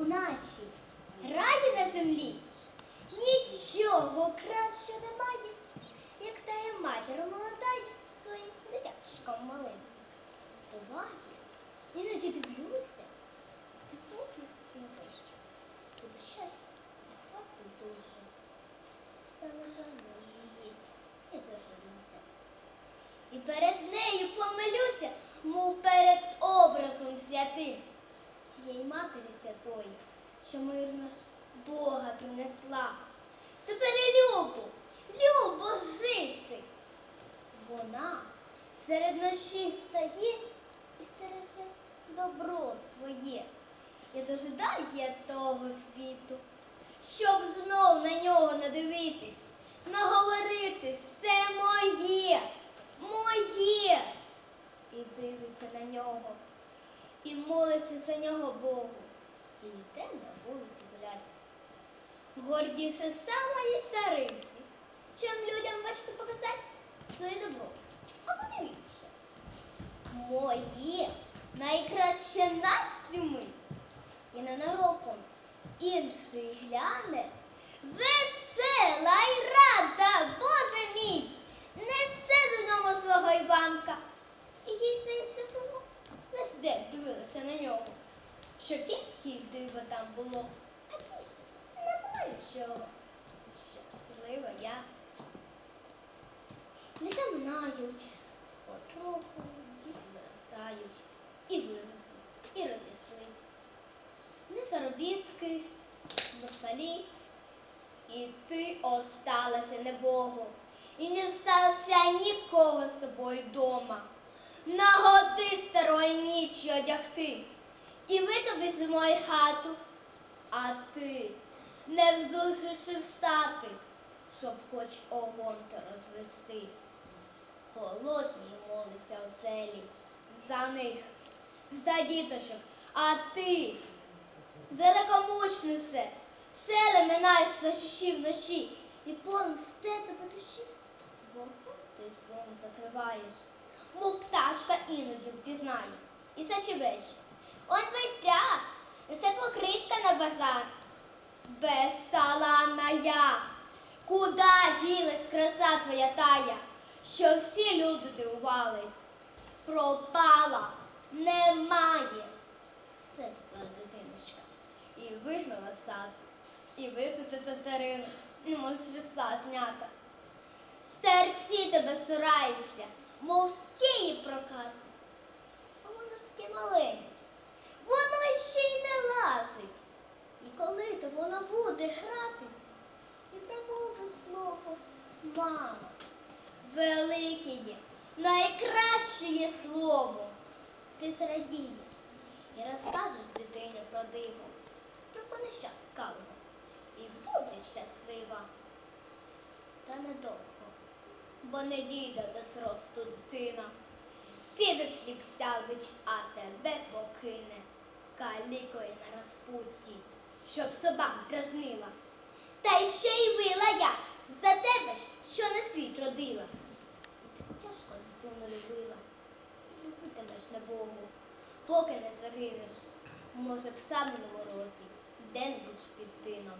у нашій раді на землі нічого кращого немає, як та тає матір молодая своїм дитячком малим. Буває, іноді дивлюся, ти поплюстивиш, ти душай, хвати душу. Стало жаль її і зажурюся. І перед нею помилюся, мов перед образом святим тієї матері святої, що мирно ж Бога принесла. Тепер і любо, любо жити. Вона серед ночі стає і стереже добро своє. Я дожидаю того світу, щоб знов на нього надивитись, наговорити все моє, моє. І дивиться на нього, і молиться за нього Богу, і йде на вулицю гуляти. Гордіше самої стариці, чим людям бачите показати своє добро. А подивіться, моє найкраще на цю мить. І ненароком інший гляне. Весела й рада, Боже мій, несе додому свого Іванка. І їй здається село весь день дивилася на нього. Що тільки диво там було, а більше не було нічого. Щаслива я. Літа минають, потроху діти виростають, і виросли, і розійшлись. Не заробітки, москалі, і ти осталася небогу, і не сталося нікого з тобою дома. Нагоди старої нічі одягти, і ви тобі зимою хату, а ти не вздужиши встати, щоб хоч огонь то розвести. Холодні молися оселі за них, за діточок, а ти великомучний все, сели минаєш плачущі вночі, і повним сте тебе душі. Свого ти сон закриваєш, мов пташка іноді впізнає. І сачевечі. Он майстря, несе покритка на базар. Безталанна я, куда ділась краса твоя тая, що всі люди дивувались. Пропала, немає. Все спала дитиночка. І вигнала з саду, і вишити за старину, ну, мов з весла знята. Стерці тебе сураються, мов тії прокази. А воно ж таке маленьке, ще й не лазить. І коли то воно буде гратися, і промовить слово мама. Велике є, найкраще є слово. Ти зрадієш і розкажеш дитині про диво, про понещаткавого, і буде щаслива. Та недовго, бо не дійде до зросту дитина. Піде сліп сядуть, а тебе покине, калікою на розпутті, щоб собак дражнила. Та й ще й вила я за тебе ж, що на світ родила. Тяжко дитину любила, любитимеш на Богу, поки не загинеш. Може, б сам на морозі, де-небудь під тином.